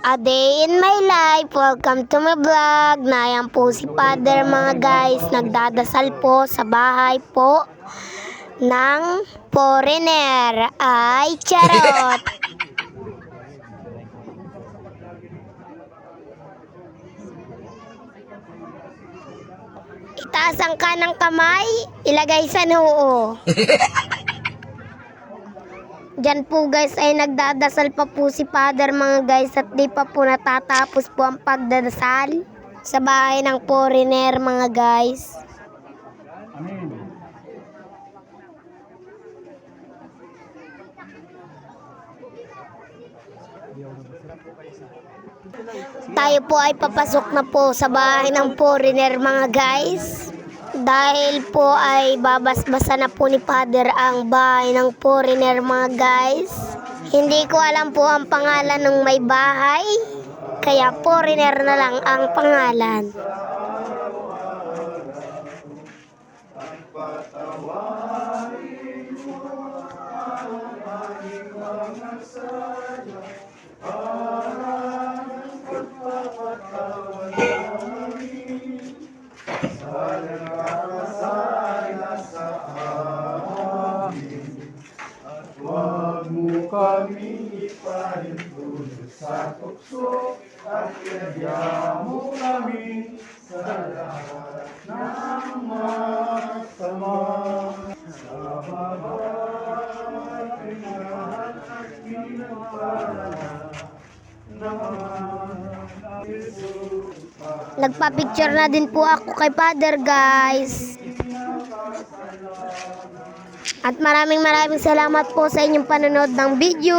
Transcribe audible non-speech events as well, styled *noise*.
A day in my life, welcome to my vlog. Nayan po si Father mga guys, nagdadasal po sa bahay po ng foreigner. Ay, charot! *laughs* Itaas ang kanang kamay, ilagay sa noo. *laughs* Diyan po guys ay nagdadasal pa po si Father mga guys at di pa po natatapos po ang pagdadasal sa bahay ng foreigner mga guys. Tayo po ay papasok na po sa bahay ng foreigner mga guys. Dahil po ay babasbasa na po ni Father ang bahay ng foreigner mga guys. Hindi ko alam po ang pangalan ng may bahay. Kaya foreigner na lang ang pangalan. Huwag mo kami ipahinto sa tukso at kaya mo kami sa lahat ng masama. Sa babae lahat at pinapala. Nagpa-picture na din po ako kay Father guys. At maraming maraming salamat po sa inyong panonood ng video.